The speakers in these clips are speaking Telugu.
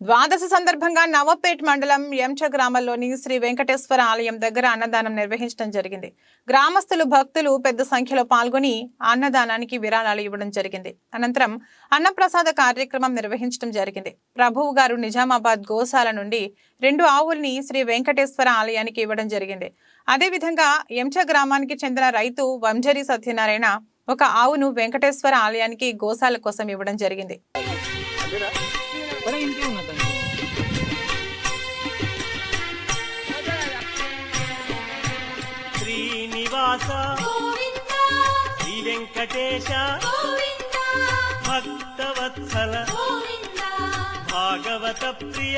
ద్వాదశ సందర్భంగా నవపేట్ మండలం ఎంచ గ్రామంలోని శ్రీ వెంకటేశ్వర ఆలయం దగ్గర అన్నదానం నిర్వహించడం జరిగింది. గ్రామస్తులు భక్తులు పెద్ద సంఖ్యలో పాల్గొని అన్నదానానికి విరాళాలు ఇవ్వడం జరిగింది. అనంతరం అన్నప్రసాద కార్యక్రమం నిర్వహించడం జరిగింది. ప్రభువు గారు నిజామాబాద్ గోశాల నుండి రెండు ఆవుల్ని శ్రీ వెంకటేశ్వర ఆలయానికి ఇవ్వడం జరిగింది. అదేవిధంగా ఎంచ గ్రామానికి చెందిన రైతు వంజరి సత్యనారాయణ ఒక ఆవును వెంకటేశ్వర ఆలయానికి గోశాల కోసం ఇవ్వడం జరిగింది. శ్రీనివాస శ్రీ వెంకటేశ భక్తవత్సల భాగవత ప్రియ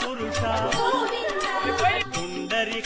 పురుష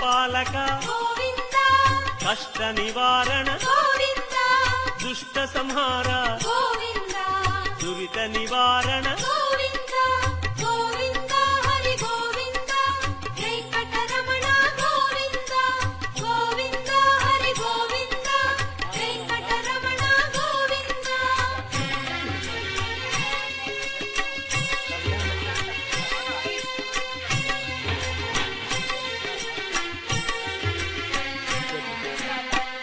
పాలక కష్ట నివారణ దుష్ట సంహార దురిత నివారణ